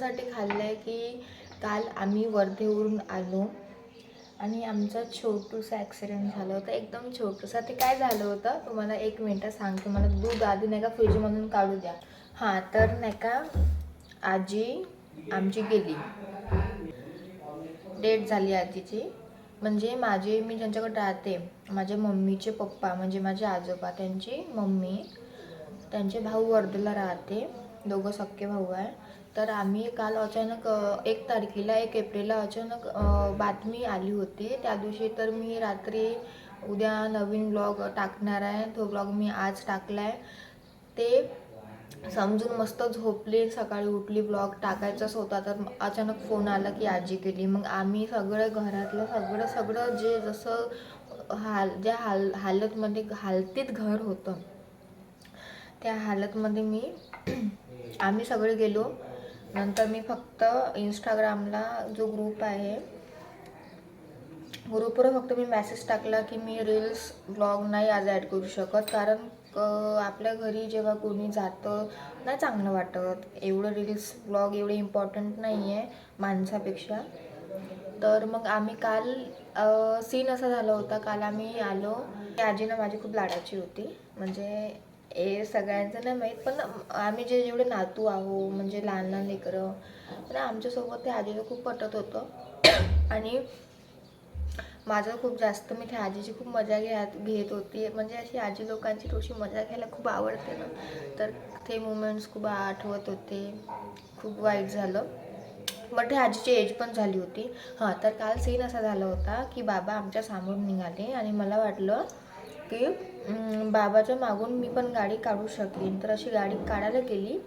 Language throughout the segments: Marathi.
याच्यासाठी खाल्लं आहे की काल आम्ही वर्धेवरून आलो आणि आमचा छोटूसा ॲक्सिडेंट झालं होतं एकदम छोटूसा. ते काय झालं होतं? तुम्हाला एक मिनटं सांगते मला दूध आधी नाही का फ्रीजमधून काढू द्या. हां तर नाही का आजी आमची गेली. डेट झाली आजीची म्हणजे माझे मी ज्यांच्याकडे राहते माझ्या मम्मीचे पप्पा म्हणजे माझे आजोबा त्यांची मम्मी त्यांचे भाऊ वर्धेला राहते. दोघं सख्खे भाऊ आहे. तर आम्ही काल अचानक एक तारखेला एक एप्रिलला अचानक बातमी आली होती. त्या दिवशी तर मी रात्री उद्या नवीन ब्लॉग टाकणार आहे. तो ब्लॉग मी आज टाकला आहे ते समजून मस्त झोपली. सकाळी उठली ब्लॉग टाकायचाच होता. तर अचानक फोन आला की आजी केली मग आम्ही सगळं घरातलं सगळं सगळं जे जसं हाल ज्या हाल हालतमध्ये हालतीत घर होतं त्या हालतमध्ये मी आम्ही सगळे गेलो. नंतर मी फक्त इंस्टाग्रामला जो ग्रुप आहे ग्रुपवर फक्त मी मेसेज टाकला की मी रील्स ब्लॉग नाही आज ॲड करू शकत. कारण क- आपल्या घरी जेव्हा कोणी जातं नाही चांगलं वाटत. एवढं रील्स ब्लॉग एवढे इम्पॉर्टंट नाही आहे माणसापेक्षा. तर मग आम्ही काल सीन असा झाला होता. काल आम्ही आलो. की आजी ना माझी खूप लाडाची होती. म्हणजे हे सगळ्यांचं नाही माहीत पण आम्ही जे जेवढे नातू आहो म्हणजे लहान लहान लेकरं तर आमच्यासोबत ते आजीला खूप पटत होतं. आणि माझं खूप जास्त मी त्या आजीची खूप मजा घेत घेत होती. म्हणजे अशी आजी लोकांची थोडीशी मजा घ्यायला खूप आवडते ना. तर ते मुमेंट्स खूप आठवत होते. खूप वाईट झालं. बट हे आजीची एज पण झाली होती. हां तर काल सीन असा झाला होता की बाबा आमच्या सामोर निघाले आणि मला वाटलं की बाबाच्या मागून मी पण गाडी काढू शकेन तर अशी गाडी काढायला गेली.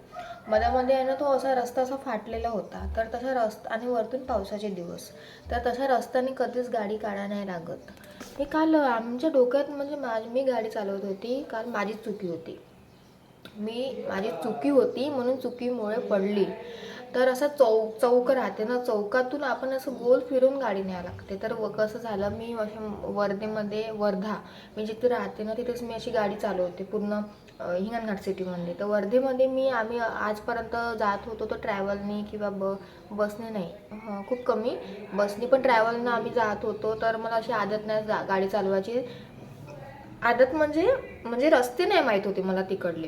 मधामध्ये आहे ना तो असा रस्ता असा फाटलेला होता. तर तसा रस्ता आणि वरतून पावसाचे दिवस. तर तशा रस्त्याने कधीच गाडी काढा नाही लागत. हे काल आमच्या डोक्यात म्हणजे माझी मी गाडी चालवत होती. काल माझीच चुकी होती. मी माझी चुकी होती म्हणून चुकीमुळे पडली. तर असं चौ चौक राहते ना चौकातून आपण असं गोल फिरून गाडी न्यावं लागते. तर व कसं झालं मी अशा वर्धेमध्ये वर्धा मी जिथे राहते ना तिथेच मी अशी गाडी चालवते पूर्ण हिंगणघाट सिटीमध्ये तर वर्धेमध्ये मी आम्ही आजपर्यंत जात होतो तर ट्रॅव्हलने किंवा ब बसने नाही खूप कमी. बसने पण ट्रॅव्हलनं आम्ही जात होतो तर मला अशी आदत नाही जा गाडी चालवायची. आदत म्हणजे म्हणजे रस्ते नाही माहीत होते मला तिकडले.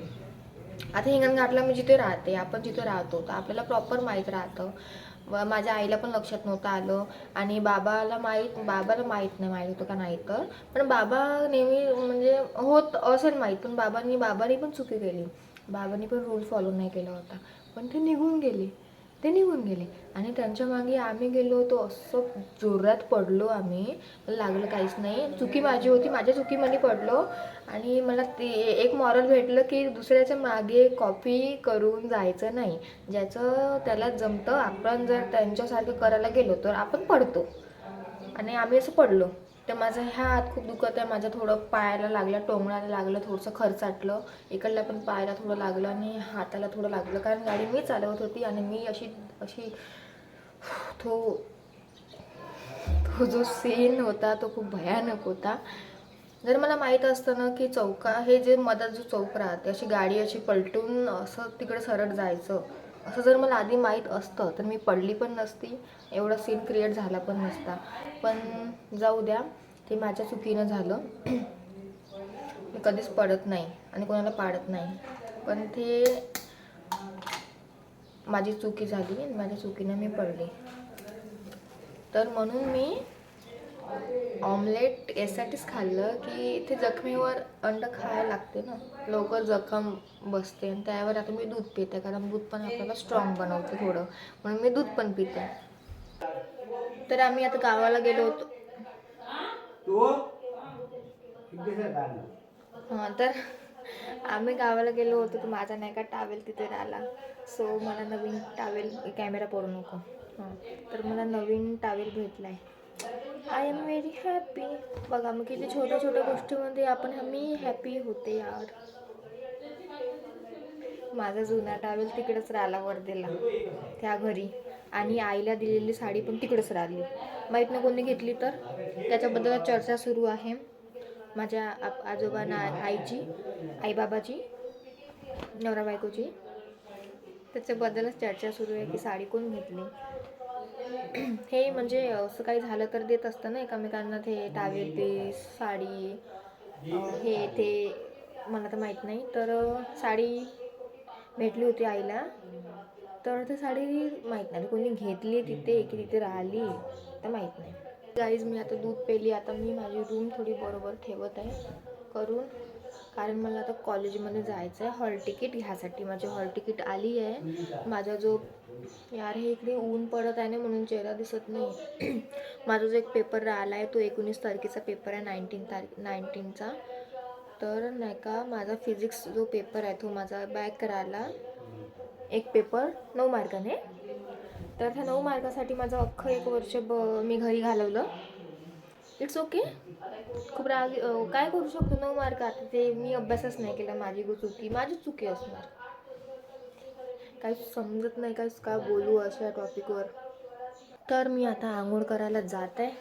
आता हिंगणघाटला मी जिथे राहते आपण जिथे राहतो तर आपल्याला प्रॉपर माहीत राहतं. व माझ्या आईला पण लक्षात नव्हतं आलं. आणि बाबाला माहीत बाबाला माहीत नाही माहीत होतं का नाही तर. पण बाबा नेहमी म्हणजे होत असेल माहीत पण बाबांनी बाबांनी पण चुकी केली. बाबांनी पण रूल फॉलो नाही केला होता. पण ते निघून गेले. ते निघून गेले. आणि त्यांच्या मागे आम्ही गेलो होतो. असं जोरात पडलो आम्ही. लागलं काहीच नाही. चुकी माझी होती. माझ्या चुकीमध्ये पडलो. आणि मला ते एक मॉरल भेटलं की दुसऱ्याच्या मागे कॉपी करून जायचं नाही. ज्याचं त्याला जमतं. आपण जर त्यांच्यासारखं करायला गेलो तर आपण पडतो. आणि आम्ही असं पडलो. तर माझा ह्या हात खूप दुखत आहे. माझ्या थोडं पायाला लागलं टोंगणाला लागलं थोडंसं खर्चाटलं. इकडल्या पण पायाला थोडं लागलं आणि हाताला थोडं लागलं. कारण गाडी मी चालवत होती आणि मी अशी अशी तो तो जो सीन होता तो खूप भयानक होता. जर मला माहीत असतं ना की चौका हे जे मधात जो चौक राहते अशी गाडी अशी पलटून असं तिकडे सरळ जायचं. असं जर मला आधी माहीत असतं तर मी पडली पण नसती एवढा सीन क्रिएट झाला पण नसता. पण जाऊ द्या ते माझ्या चुकीनं झालं. मी कधीच पडत नाही आणि कोणाला पाडत नाही. पण ते माझी चुकी झाली आणि माझ्या चुकीनं मी पडली. तर म्हणून मी ऑमलेट यासाठीच खाल्लं की ते जखमेवर अंड खायला लागते ना. लवकर जखम बसते आणि त्यावर आता मी दूध पिते कारण दूध पण आपल्याला स्ट्रॉंग बनवते थोडं. म्हणून मी दूध पण पिते. तर आम्ही आता गावाला गेलो होतो. हां तर आम्ही गावाला गेलो होतो तर माझा नाही का टावेल तिथे राहिला. सो मला नवीन टावेल कॅमेरा पडू नको. हां तर मला नवीन टावेल भेटला आहे आय एम व्हेरी हॅपी बघा मग किती छोट्या छोट्या गोष्टीमध्ये आपण मी हॅपी होते यार. माझा जुना टावेल तिकडंच राहिला वर्धेला त्या घरी. आणि आईला दिलेली साडी पण तिकडंच राहिली. माहीत नाही कोणी घेतली तर. त्याच्याबद्दल चर्चा सुरू आहे. माझ्या आप आजोबांना आईची आईबाबाची नवरा बायकोची. त्याच्याबद्दलच चर्चा सुरू आहे की साडी कोण घेतली? हे म्हणजे असं काही झालं तर देत असतं ना एकमेकांना ते टावेल पीस साडी हे ते. मला तर माहीत नाही. तर साडी भेटली होती आईला. तर ती साडी माहीत नाही. कोणी घेतली तिथे की तिथे राहिली तर माहीत नाही. गाईज मी आता दूध पेली. आता मी माझी रूम थोडी बरोबर ठेवत आहे करून. कारण मला आता कॉलेजमध्ये जायचं आहे हॉल तिकीट घ्यायसाठी माझी हॉल तिकीट आली आहे. माझा जो यार हे इकडे ऊन पडत आहे ना म्हणून चेहरा दिसत नाही. माझा जो एक पेपर राहिला आहे तो एकोणीस तारखेचा पेपर आहे नाईन्टीन तारीख नाईन्टीनचा तर नाही का माझा फिजिक्स जो पेपर आहे तो माझा बॅक राहिला एक पेपर नऊ मार्काने. तर त्या नऊ मार्कासाठी माझं अख्खं एक वर्ष ब मी घरी घालवलं. इट्स ओके खूप राग काय करू शकतो नऊ मार्क? आता ते मी अभ्यासच नाही केला माझी चुकी माझी चुकी असणार. काही समजत नाही काय काय बोलू अशा टॉपिकवर. तर मी आता आंघोळ करायला जात आहे.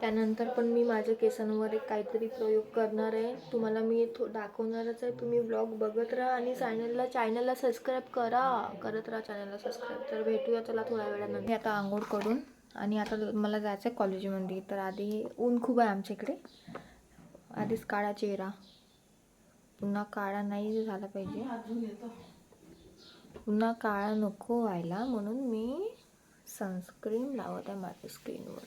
त्यानंतर पण मी माझ्या केसांवर एक काहीतरी प्रयोग करणार आहे. तुम्हाला मी थो दाखवणारच आहे. तुम्ही ब्लॉग बघत राहा आणि चॅनलला चॅनलला सबस्क्राईब करा. करत राहा चॅनलला सबस्क्राईब तर भेटूया त्याला थोड्या वेळानंतर. आता आंघोळ करून आणि आता मला जायचं आहे कॉलेजमध्ये तर आधी ऊन खूप आहे आमच्या इकडे. आधीच काळा चेहरा. पुन्हा काळा नाही झाला पाहिजे. पुन्हा काळा नको व्हायला म्हणून मी सनस्क्रीन लावत आहे माझ्या स्किनवर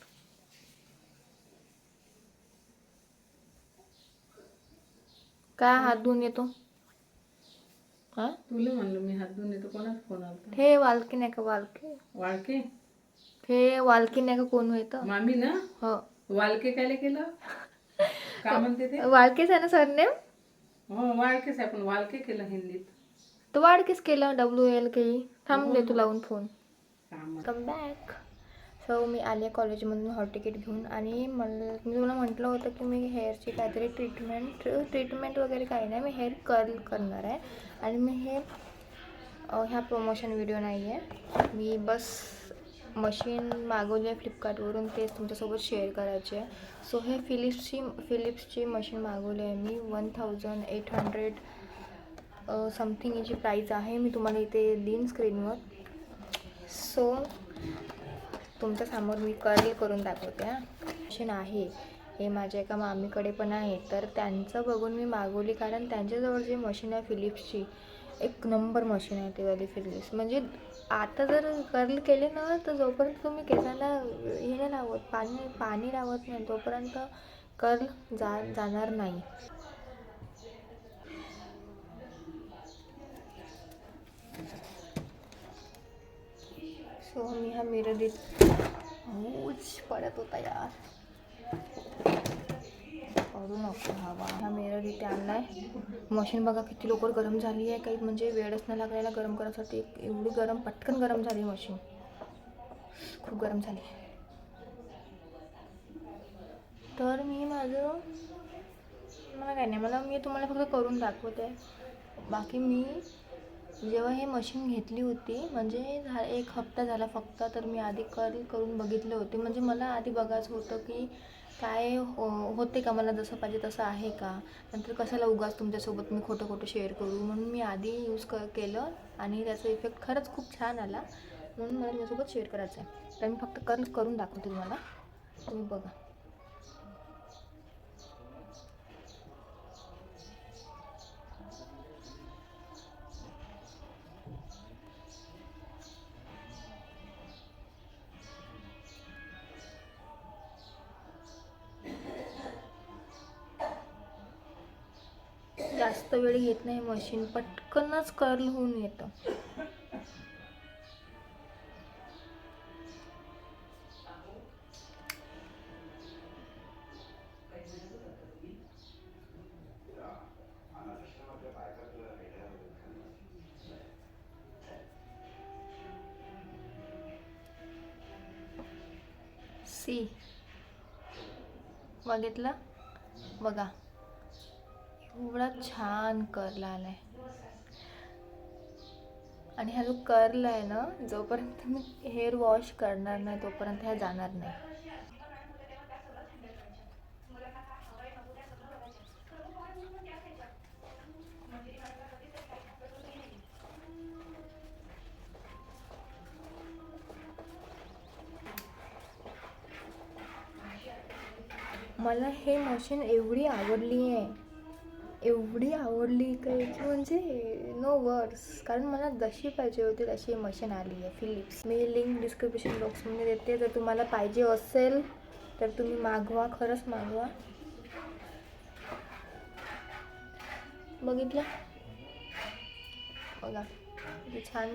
काय हात धुवून येतो? हा? तुला म्हणलं मी हात धुवून येतो कोणाचा फोन हे वालकी नाही का वालके? वाळके हे वालकी नाही का कोण होतं? मामी ना? हो. वाळके काय केलं? का म्हणते ते? वाळकेच आहे ना सरनेम? हो वाळकेच आहे पण वाळके केलं हिंदीत. तो वाळकेच केलं डब्ल्यू एल के. थांब देतो लावून फोन काम. बॅक सो मी आले कॉलेजमधून हॉल तिकीट घेऊन आणि मला मी तुला म्हटलं होतं की मी हेअरची काहीतरी ट्रीटमेंट ट्रीटमेंट वगैरे काही नाही. मी हेअर कर्ल करणार आहे. आणि मी हे ह्या प्रमोशन व्हिडिओ नाही आहे मी बस मशीन मागवली आहे फ्लिपकार्टवरून तेच तुमच्यासोबत शेअर करायचे आहे. सो हे फिलिप्सची फिलिप्सची मशीन मागवली आहे मी. One thousand eight hundred something याची प्राईज आहे. मी तुम्हाला इथे देईन स्क्रीनवर सो तुमच्यासमोर मी कर्ल करून दाखवते हां. मशीन आहे. हे माझ्या एका मामीकडे पण आहे. तर त्यांचं बघून मी मागवली. कारण त्यांच्याजवळ जी मशीन आहे फिलिप्सची एक नंबर मशीन आहे ते वाली फिलिप्स म्हणजे आता जर कर्ल केले ना तर जोपर्यंत तुम्ही केसांना हे नाही लावत पाणी पाणी लावत नाही तोपर्यंत कर्ल जा जाणार नाही. तो मी हा मिरर देत ऊच पडत होता यार पडू नको हवा। हा मिरर इथे आणलाय मशीन बघा किती लवकर गरम झाली आहे काही म्हणजे वेळच नाही लागलेला गरम करायसाठी एवढी गरम पटकन गरम झाली मशीन। खूप गरम झाली तर मी माझं मला काय नाही मला मी तुम्हाला फक्त करून दाखवते. बाकी मी जेव्हा हे मशीन घेतली होती म्हणजे झा एक हप्ता झाला फक्त तर मी आधी कर करून बघितले होते. म्हणजे मला आधी बघायचं होतं की काय हो होते का? मला जसं पाहिजे तसं आहे का? नंतर कशाला उगाच तुमच्यासोबत मी खोटं खोटं शेअर करू? म्हणून मी आधी यूज क केलं आणि त्याचा इफेक्ट खरंच खूप छान आला. म्हणून मला तुमच्यासोबत शेअर करायचं आहे तर मी फक्त कर्ल करून दाखवते तुम्हाला. तुम्ही बघा. जास्त वेळ घेत नाही मशीन पटकनच कर्ल होऊन येतं. सी बघितलं? बघा. एवढा छान कर्ल आलाय. आणि हा जो कर्ल आहे ना जोपर्यंत मी हेअर वॉश करणार नाही तोपर्यंत ह्या जाणार नाही. मला हे मशीन एवढी आवडली आहे एवढी आवडली काय म्हणजे नो वर्ड्स कारण मला जशी पाहिजे होती तशी मशीन आली आहे फिलिप्स मी लिंक डिस्क्रिप्शन बॉक्समध्ये देते. जर तुम्हाला पाहिजे असेल तर तुम्ही मागवा. खरंच मागवा. बघितलं? बघा किती छान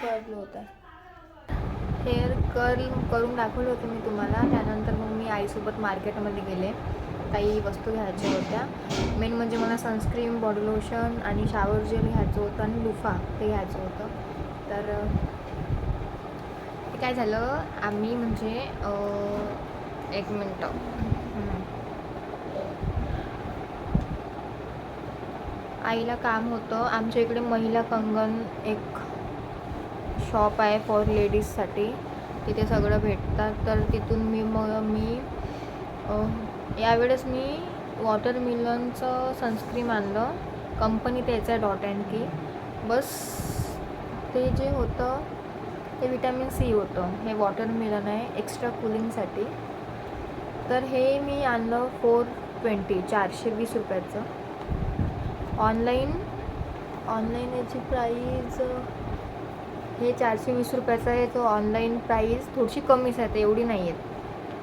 कर्ल होता. हेअर कर्ल करून दाखवलं होतं मी तुम्हाला. त्यानंतर मग मी आईसोबत मार्केटमध्ये गेले. काही वस्तू घ्यायच्या होत्या. मेन म्हणजे मला सनस्क्रीन बॉडी लोशन आणि शावर जेल घ्यायचं होतं आणि लुफा ते घ्यायचं होतं. तर ते काय झालं आम्ही म्हणजे एक मिनटं. आईला काम होतं. आमच्या इकडे महिला कंगन एक शॉप आहे फॉर लेडीजसाठी तिथे सगळं भेटतात. तर तिथून मी मग मी यावेळेस मी वॉटरमिलनचं सनस्क्रीम आणलं. कंपनी त्याचं आहे डॉट अँड की बस ते जे होतं ते विटॅमिन सी होतं. हे वॉटरमिलन आहे एक्स्ट्रा कुलिंगसाठी तर हे मी आणलं फोर ट्वेंटी चारशे वीस रुपयाचं. ऑनलाईन ऑनलाईन याची प्राईज हे चारशे वीस रुपयाचं आहे. तो ऑनलाईन प्राईज थोडीशी कमीच आहे एवढी नाही आहेत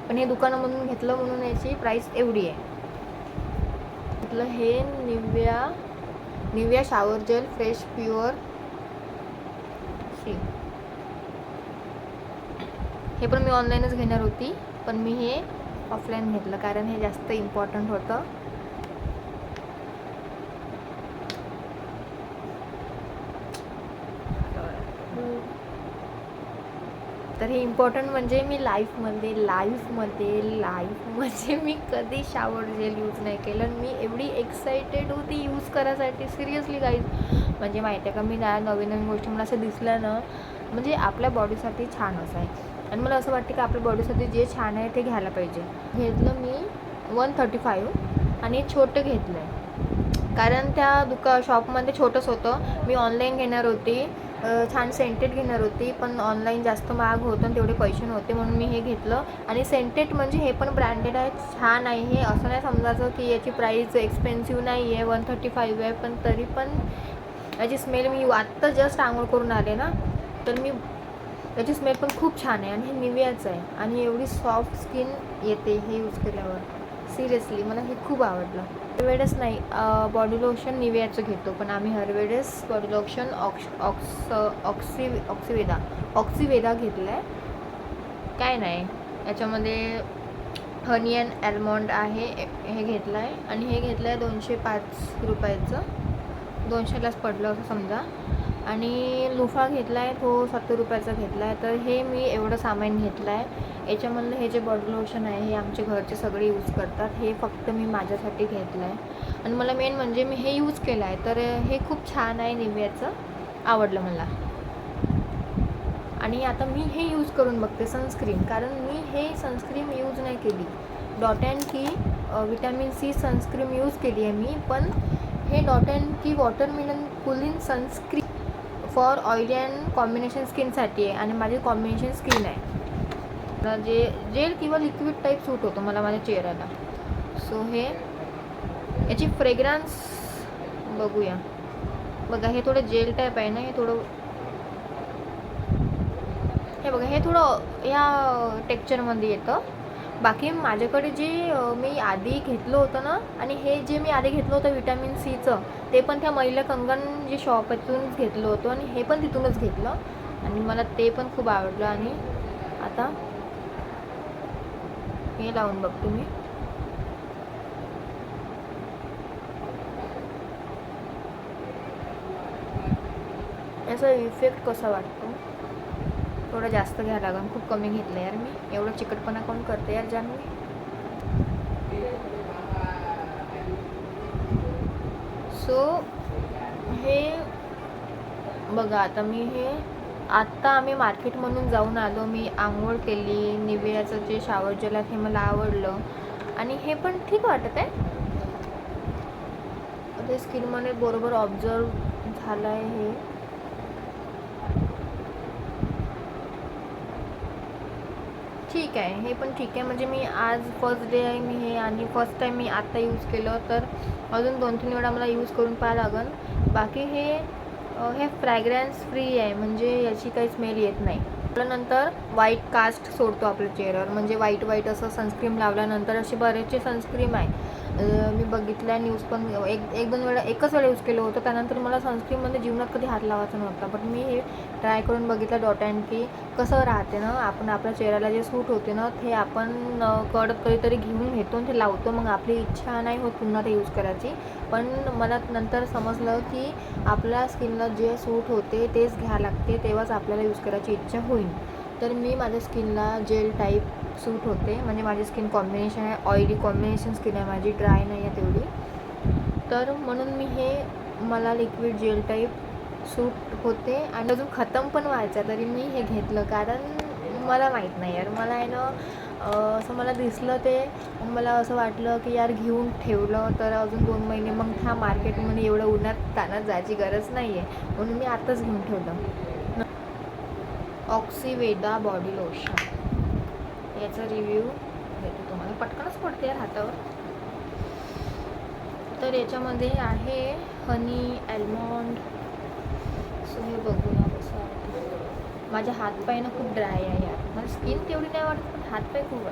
पण हे दुकानामधून घेतलं म्हणून याची प्राईस एवढी आहे. म्हटलं हे Nivea Nivea shower gel fresh pure शी हे पण मी ऑनलाईनच घेणार होती पण मी हे ऑफलाईन घेतलं कारण हे जास्त इम्पॉर्टंट होतं. तर हे इम्पॉर्टंट म्हणजे मी लाईफमध्ये लाईफमध्ये लाईफमध्ये मी कधी शावर जेल यूज नाही केलं. आणि मी एवढी एक्सायटेड होती यूज करायसाठी. सिरियसली गाईज म्हणजे माहिती आहे का मी ना नवीन नवीन गोष्टी मला असं दिसलं ना म्हणजे आपल्या बॉडीसाठी छान असं आहे. आणि मला असं वाटतं की आपल्या बॉडीसाठी जे छान आहे ते घ्यायला पाहिजे. घेतलं मी वन थर्टी फाईव्ह आणि छोटं घेतलं आहे कारण त्या दुका शॉपमध्ये छोटंच होतं. मी ऑनलाईन घेणार होती. छान सेंटेड घेणार होती पण ऑनलाईन जास्त महाग होतं आणि तेवढे पैसे नव्हते म्हणून मी हे घेतलं. आणि सेंटेड म्हणजे हे पण ब्रँडेड आहे छान आहे हे. असं नाही समजायचं की याची प्राईस एक्सपेन्सिव्ह नाही आहे वन थर्टी फाईव्ह आहे पण तरी पण याची स्मेल मी आत्ता जस्ट आंघोळ करून आले ना तर मी याची स्मेल पण खूप छान आहे आणि हे निव्याचं आहे. आणि एवढी सॉफ्ट स्किन येते हे यूज केल्यावर. सिरियसली मला हे खूप आवडलं. हरवेळेस नाही बॉडी लोशन निवियाचं घेतो पण आम्ही हरवेळेस बॉडी लोशन ऑक्स ऑक्स ऑक्सि ऑक्सिवेदा ऑक्सिवेदा घेतलं आहे काय नाही याच्यामध्ये हनी अँड ॲल्मॉन्ड आहे हे घेतलं आहे आणि हे घेतलं आहे दोनशे पाच रुपयाचं. दोनशेलाच पडलं असं समजा. आणि लुफा घेतला आहे तो सत्तर रुपयाचा घेतला आहे तर हे मी एवढं सामान घेतलं आहे याच्यामधलं हे जे बॉडी लोशन आहे हे आमचे घरचे सगळे यूज करतात. हे फक्त मी माझ्यासाठी घेतलं आहे आणि मला मेन म्हणजे मी हे यूज केलं आहे तर हे खूप छान आहे निव्याचं. आवडलं मला. आणि आता मी हे यूज करून बघते सनस्क्रीन कारण मी हे सनस्क्रीन यूज नाही केली. Dot and key vitamin C sunscreen use केली आहे मी. पण हे dot and key watermelon cooling sunscreen for oily and combination स्किनसाठी आहे आणि माझी कॉम्बिनेशन स्किन आहे. जे जेल किंवा लिक्विड टाईप सूट होतो मला माझ्या चेहऱ्याला. सो हे याची फ्रेग्रन्स बघूया. बघा हे थोडं जेल टाईप आहे ना हे थोडं हे बघा हे थोडं या टेक्चरमध्ये येतं. बाकी माझ्याकडे जे मी आधी घेतलं होतं ना आणि हे जे मी आधी घेतलं होतं विटॅमिन सीचं ते पण त्या महिला कंगन जे शॉप घेतलं होतं आणि हे पण तिथूनच घेतलं. आणि मला ते पण खूप आवडलं आणि आता हे लावून बघतो मी याचा इफेक्ट कसा वाटतो? थोडं जास्त घ्यावं लागेल खूप कमी घेतलं यार मी एवढं चिकटपणा कोण करते यार जानवी सो हे बघा आता मी हे आत्ता आम्ही मार्केटमधून जाऊन आलो. मी आंघोळ केली निवियाचं जे शावर जेल आहे ते मला आवडलं. आणि हे पण ठीक वाटत आहे. ते स्किनमध्ये बरोबर ऑब्झर्व झालं आहे हे. ठीक आहे. हे पण ठीक आहे. म्हणजे मी आज फर्स्ट डे आहे मी हे आणि फर्स्ट टाईम मी आत्ता यूज केलं. तर अजून दोन तीन वेळा मला यूज करून पाहा लागेल बाकी हे हे फ्रॅग्रन्स फ्री आहे. म्हणजे याची काही स्मेल येत नाही. नंतर व्हाईट कास्ट सोडतो आपल्या चेहऱ्यावर. म्हणजे व्हाईट व्हाईट असं सनस्क्रीम लावल्यानंतर असे बरेचसे सनस्क्रीम आहे. मी बघितल्या न्यूज पण एक एक दोन वेळा एकच वेळा यूज केलं होतं. त्यानंतर मला सनस्क्रीनमध्ये जीवनात कधी हात लावायचा नव्हता. बट मी हे ट्राय करून बघितलं डॉट अँड की कसं राहते ना आपण आपल्या चेहऱ्याला जे सूट होते ना ते आपण कडक कधीतरी घेऊन घेतो आणि ते लावतो. मग आपली इच्छा नाही होत पुन्हा ते यूज करायची. पण मला नंतर समजलं की आपल्या स्किनला जे सूट होते तेच घ्या लागते. तेव्हाच आपल्याला यूज करायची इच्छा होईल. तर मी माझ्या स्किनला जेल टाईप सूट होते. म्हणजे माझी स्किन कॉम्बिनेशन आहे. ऑइली कॉम्बिनेशन स्किन आहे माझी ड्राय नाही आहे तेवढी. तर म्हणून मी हे मला लिक्विड जेल टाईप सूट होते. आणि अजून खतम पण व्हायचं तरी मी हे घेतलं. कारण मला माहीत नाही यार. मला आहे ना असं मला दिसलं ते. मला असं वाटलं की यार घेऊन ठेवलं तर अजून दोन महिने मग त्या मार्केटमध्ये एवढं उन्हात तानात जायची गरज नाही आहे म्हणून मी आताच घेऊन ठेवलं. ऑक्सिवेदा बॉडी लोशन याचा रिव्ह्यू देते तुम्हाला. पटकनच पडते यार हातावर. तर याच्यामध्ये आहे हनी ॲल्मॉन्ड सो हे बघूया कसं माझ्या हातपाय ना खूप ड्राय आहे यार. मला स्किन तेवढी नाही वाटत पण हातपाय खूप